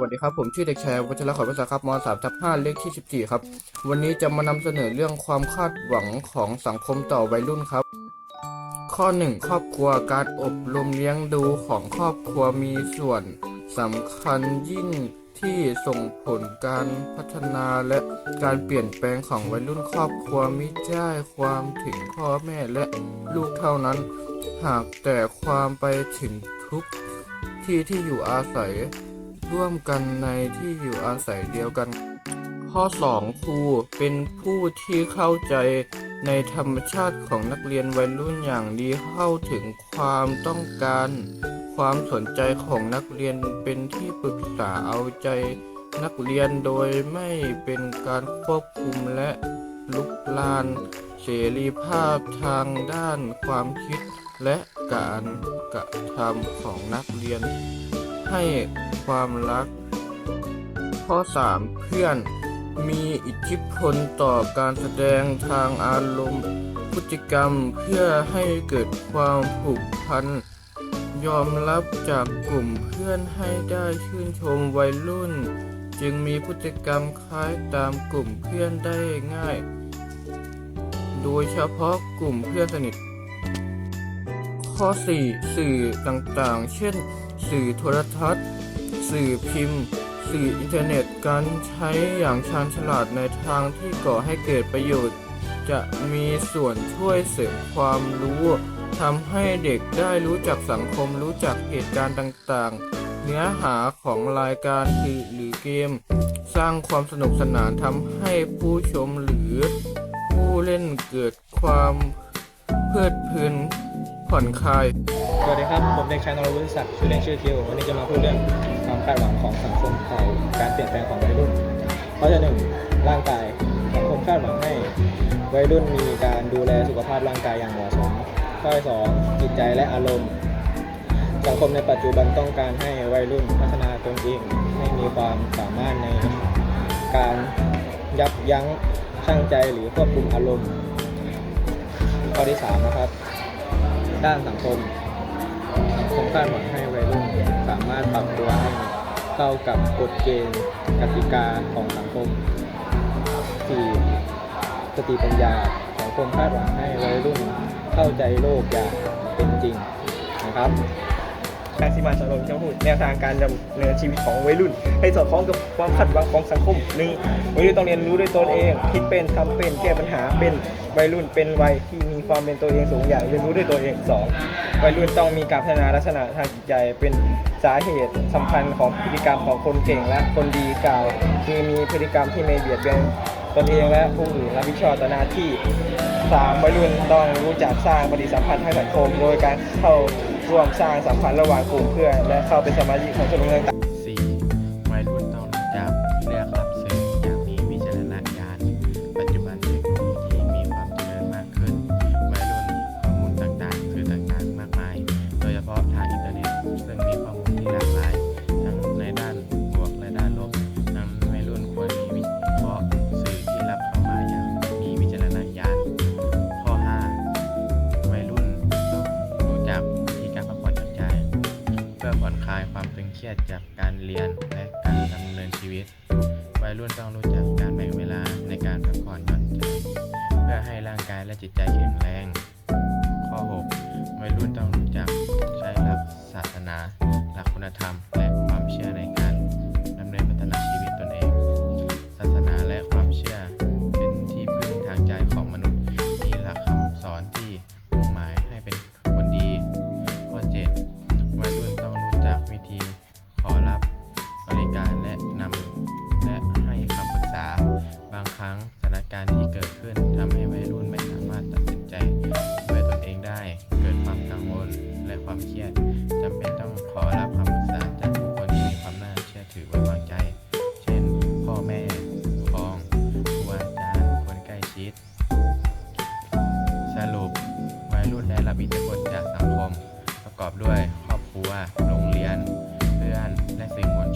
วัสดีครับ ผมชื่อเด็กชายวัชรขอภาษาครับม3ทับ5เลขที่14ครับ วันนี้จะมานำเสนอเรื่องความคาดหวังของสังคมต่อวัยรุ่นครับ ข้อ1ครอบครัวการอบรมเลี้ยงดูของครอบครัวมีส่วนสำคัญยิ่งที่ส่งผลการพัฒนาและการเปลี่ยนแปลงของวัยรุ่นครอบครัวมิได้ความถึงพ่อแม่และลูกเท่านั้น หากแต่ความไปถึงทุกที่ที่อยู่อาศัย ร่วมกันในที่อยู่อาศัยเดียวกัน ข้อ 2 ครูเป็นผู้ที่เข้าใจในธรรมชาติของนักเรียนวัยรุ่นอย่างดีเข้าถึงความต้องการ ความสนใจของนักเรียนเป็นที่ปรึกษาเอาใจนักเรียนโดยไม่เป็นการควบคุมและลุกลาน เสรีภาพทางด้านความคิดและการกระทำของนักเรียน ให้ความรัก ข้อ 3 เพื่อน มีอิทธิพลต่อการแสดงทางอารมณ์พฤติกรรมเพื่อให้เกิดความผูกพัน ยอมรับจากกลุ่มเพื่อนให้ได้ชื่นชมวัยรุ่น จึงมีพฤติกรรมคล้ายตามกลุ่มเพื่อนได้ง่าย โดยเฉพาะกลุ่มเพื่อนสนิทข้อ 4 สื่อต่างๆ เช่น สื่อโทรทัศน์ สื่อพิมพ์ สื่ออินเทอร์เน็ต การใช้อย่างชาญฉลาดในทางที่ก่อให้เกิดประโยชน์ จะมีส่วนช่วยเสริมความรู้ทำให้เด็กได้รู้จักสังคมรู้จักเหตุการณ์ต่างๆ เนื้อหาของรายการคือหรือเกม สร้างความสนุกสนานทำให้ผู้ชมหรือ ผู้เล่นเกิดความเพลิดเพลินผ่อนคลาย สวัสดีครับ ผมเด็กชายนรวุฒิศักดิ์ชื่อเล่นชื่อคิววันนี้จะมาพูดเรื่องความคาดหวังของสังคมต่อการเปลี่ยนแปลงของวัยรุ่นข้อที่หนึ่งร่างกายสังคมคาดหวังให้วัยรุ่นมีการดูแลสุขภาพร่างกายอย่างเหมาะสมข้อที่สองจิตใจและอารมณ์ สังคมในปัจจุบันต้องการให้วัยรุ่นพัฒนาตนเองให้มีความสามารถในการยับยั้งชั่งใจหรือควบคุมอารมณ์ข้อที่สามนะครับ ด้านสังคม สังคมคาดหวังให้วัยรุ่นสามารถปรับตัวให้เข้ากับกฎเกณฑ์กติกาของสังคม 4. สติปัญญาสังคมคาดหวังให้วัยรุ่นเข้าใจโลกอย่างเป็นจริงนะครับ การสิมาสารมจะพูดแนวทางการดำเนินชีวิตของวัยรุ่น ให้สอดคล้องกับความคาดหวังของสังคมหนึ่งวัยรุ่นต้องเรียนรู้ด้วยตนเอง คิดเป็นทำเป็นแก้ปัญหาเป็นวัยรุ่นเป็นวัยที่มีความเป็นตัวเองสูงอย่างเรียนรู้ด้วยตัวเองสองวัยรุ่นต้องมีการพัฒนาลักษณะทางจิตใจเป็นสาเหตุสำคัญของพฤติกรรมของคนเก่งและคนดีกล่าวคือมีพฤติกรรมที่ไม่เบียดเบียนตนเองและผู้อื่นรับผิดชอบต่อหน้าที่สามวัยรุ่นต้องรู้จักสร้างปฏิสัมพันธ์ทางสังคม โดยการเข้า ร่วมสร้างสัมพันธ์ระหว่างกลุ่มเพื่อน และเข้าเป็นสมาชิกของชมรมต่างๆ รียดจากการเรียนและการดำเนินชีวิต วัยรุ่นต้องรู้จักการแบ่งเวลาในการพักผ่อนหย่อนใจเพื่อให้ร่างกายและจิตใจแข็งแรง ข้อ 6 วัยรุ่นต้องรู้จักใช้หลักศาสนา หลักคุณธรรม รุปวัยรุ่นได้รับอิทธิพลจากสังคม ประกอบด้วยครอบครัว โรงเรียน เพื่อน และสื่อมวลชน